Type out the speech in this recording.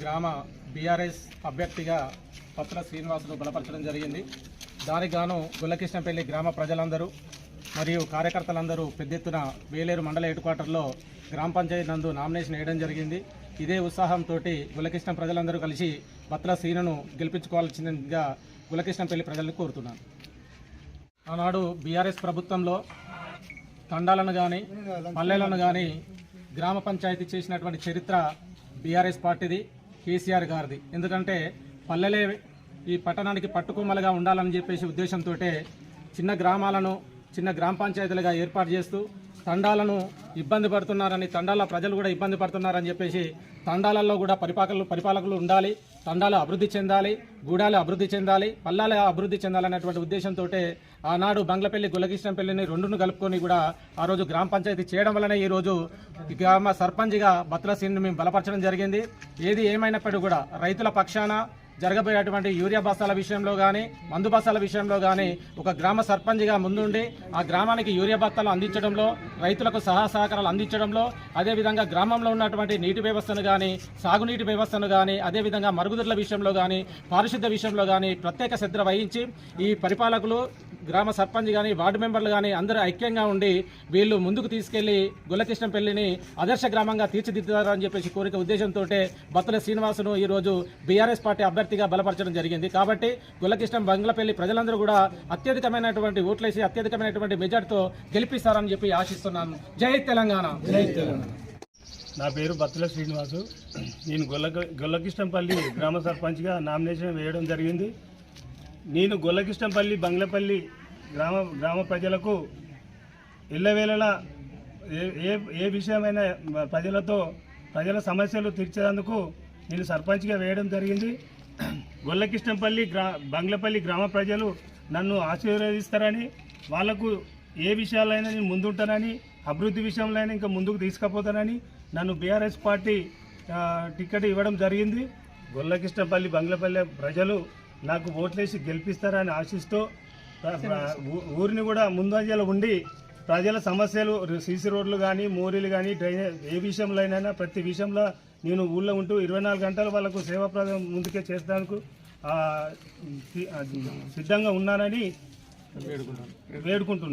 గ్రామ బీఆర్ఎస్ అభ్యర్థిగా పత్ర శ్రీనివాసులు బలపరచడం జరిగింది. దానికి గాను గుల్లకృష్ణపల్లి గ్రామ ప్రజలందరూ మరియు కార్యకర్తలందరూ పెద్ద ఎత్తున వేలేరు మండల హెడ్ క్వార్టర్లో గ్రామ పంచాయతీ నందు నామినేషన్ వేయడం జరిగింది. ఇదే ఉత్సాహంతో గులకృష్ణ ప్రజలందరూ కలిసి బత్ల సీనును గెలిపించుకోవాల్సిందిగా గులకృష్ణపల్లి ప్రజలను కోరుతున్నాను. ఆనాడు బీఆర్ఎస్ ప్రభుత్వంలో తండాలను కానీ పల్లెలను కానీ గ్రామ పంచాయతీ చేసినటువంటి చరిత్ర బీఆర్ఎస్ పార్టీది. కేసీఆర్ గారిది. ఎందుకంటే పల్లెలే ఈ పట్టణానికి పట్టుకొమ్మలుగా ఉండాలని చెప్పేసి ఉద్దేశంతో చిన్న గ్రామాలను చిన్న గ్రామ పంచాయతీలుగా ఏర్పాటు చేస్తూ తండాలను ఇబ్బంది పడుతున్నారని తండాల ప్రజలు కూడా ఇబ్బంది పడుతున్నారని చెప్పేసి తండాలలో కూడా పరిపాలకులు పరిపాలకులు ఉండాలి తండాలు అభివృద్ధి చెందాలి గూడాలు అభివృద్ధి చెందాలి పల్లాలు అభివృద్ధి చెందాలనేటువంటి ఉద్దేశంతో ఆనాడు బంగ్లపల్లి గులకృష్ణపల్లిని రెండును కలుపుకొని కూడా ఆ రోజు గ్రామ పంచాయతీ చేయడం వలన ఈరోజు గ్రామ సర్పంచ్గా బత్ల మేము బలపరచడం జరిగింది. ఏది ఏమైనప్పటికీ కూడా రైతుల పక్షాన జరగబోయేటువంటి యూరియా బస్తాల విషయంలో కానీ మందు బస్తాల విషయంలో కానీ ఒక గ్రామ సర్పంచ్గా ముందుండి ఆ గ్రామానికి యూరియా బస్తాలు అందించడంలో రైతులకు సహాయ సహకారాలు అందించడంలో అదేవిధంగా గ్రామంలో ఉన్నటువంటి నీటి వ్యవస్థను కానీ సాగునీటి వ్యవస్థను కానీ అదేవిధంగా మరుగుదొడ్ల విషయంలో కానీ పారిశుద్ధ్య విషయంలో కానీ ప్రత్యేక శ్రద్ధ వహించి ఈ పరిపాలకులు గ్రామ సర్పంచ్ కానీ వార్డు మెంబర్లు కానీ అందరూ ఐక్యంగా ఉండి వీళ్ళు ముందుకు తీసుకెళ్ళి గుల్లకృష్ణపల్లిని ఆదర్శ గ్రామంగా తీర్చిదిద్దారని చెప్పేసి కోరిక ఉద్దేశంతో బత్తుల శ్రీనివాసును ఈ రోజు బీఆర్ఎస్ పార్టీ అభ్యర్థిగా బలపరచడం జరిగింది. కాబట్టి గుల్లకృష్ణ బంగ్లపల్లి ప్రజలందరూ కూడా అత్యధికమైనటువంటి ఓట్లేసి అత్యధికమైనటువంటి మెజార్టీతో గెలిపిస్తారని చెప్పి ఆశిస్తున్నాను. జై తెలంగాణ. జై తెలంగాణ. నా పేరు బత్తుల శ్రీనివాసు. నేను గొల్ల గొల్లకిష్టంపల్లి గ్రామ సర్పంచ్గా నామినేషన్ వేయడం జరిగింది. నేను గొల్లకిష్టంపల్లి బంగ్లపల్లి గ్రామ గ్రామ ప్రజలకు ఇళ్ళవేళలా ఏ ఏ విషయమైన ప్రజలతో ప్రజల సమస్యలు తీర్చేందుకు నేను సర్పంచ్గా వేయడం జరిగింది. గొల్లకృష్ణంపల్లి గ్రా బంగ్లపల్లి గ్రామ ప్రజలు నన్ను ఆశీర్వదిస్తారని వాళ్ళకు ఏ విషయాలైనా నేను ముందుంటానని అభివృద్ధి విషయంలో అయినా ఇంకా ముందుకు తీసుకుపోతానని నన్ను బీఆర్ఎస్ పార్టీ టికెట్ ఇవ్వడం జరిగింది. గొల్లకృష్ణపల్లి బంగ్లపల్లి ప్రజలు నాకు ఓట్లేసి గెలిపిస్తారని ఆశిస్తూ ఊ- ఊరిని కూడా ముందంజలో ఉండి ప్రజల సమస్యలు సీసీ రోడ్లు కానీ మోరీలు కానీ డ్రైనేజ్ ఏ విషయంలో అయినా ప్రతి విషయంలో నేను ఊళ్ళో ఉంటూ ఇరవై నాలుగు గంటలు వాళ్ళకు సేవాప్రదం ముందుకే చేసేందుకు సిద్ధంగా ఉన్నానని వేడుకుంటున్నాను.